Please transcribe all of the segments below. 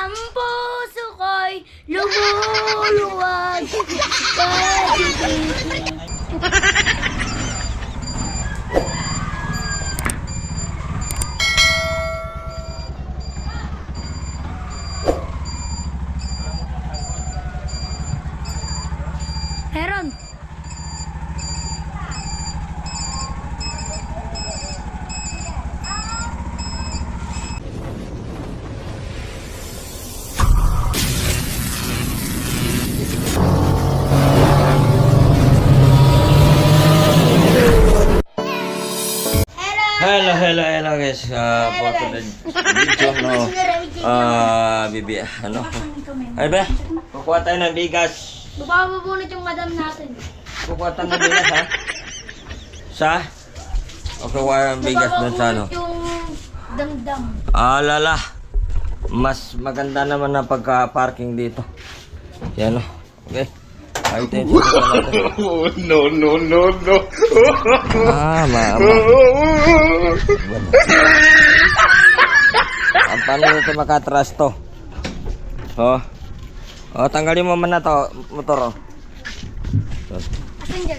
Ang puso ko'y lumuluwag. Pag-ibig Hello, hello, hello guys. Uh, for today's video, no. Ah, bibi, ano? Ay ba? Kukuha tayo ng bigas. Bababunot yung madam natin. Kukuha tayo ng bigas, ha? Sa? O kukuha ng bigas doon sa ano? Yung damdam. Ah, lala. Mas maganda naman na pagka-parking dito. Yan, no? Okay. Sasakyan natin. Oh, no, no, no, no. Ah, mama. Ang paano nito makatras to? Oh. Oh, tanggalin mo man na to, motor oh. Asan dyan?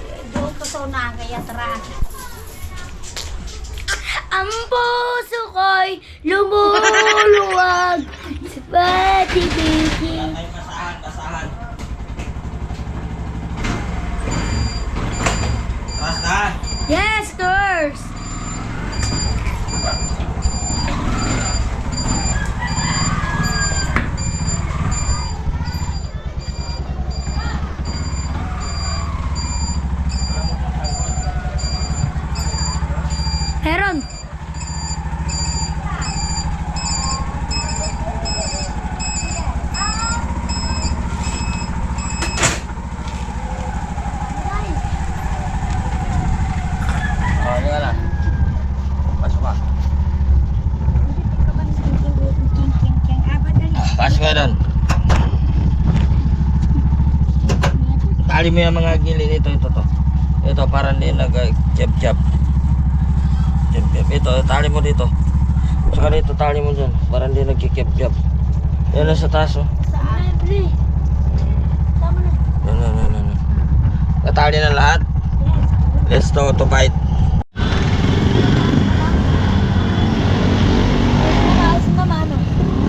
una kaya tara. Ang puso ko'y lumuluwag sa pag-ibig. Ay, basahan, basahan. Tras na. Yes, girls! Meron. Oh, hindi ka na. Pasok ka. Doon. Tali mo yung mga gilid nito, ito to. Ito, parang hindi nag-jab-jab. Jab-jab. Ito, tali mo dito. Saka dito, tali mo dun. Parang hindi nag-jab-jab. Yan na sa taas, oh. Saan? Tama na. Yan, yan, yan, yan. Natali na lahat. Let's go to bite.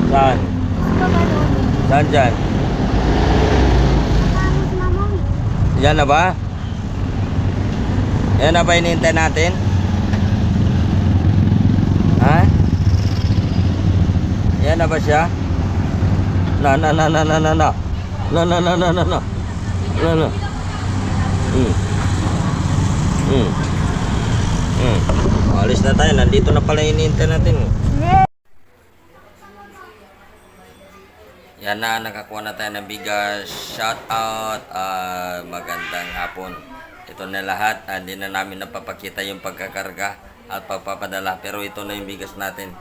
Saan? Saan dyan? Yan na ba? Yan na ba inintay natin? Ha? Yan na ba siya? Na na na na na na na. Na na na na na na. Na na. Hmm. Hmm. Hmm. Alis na tayo. Nandito na pala inintay natin. Yan na, nakakuha na tayo ng bigas. Shout out. ah, magandang hapon. Ito na lahat. Ah, Hindi na namin napapakita yung pagkakarga at pagpapadala. Pero ito na yung bigas natin.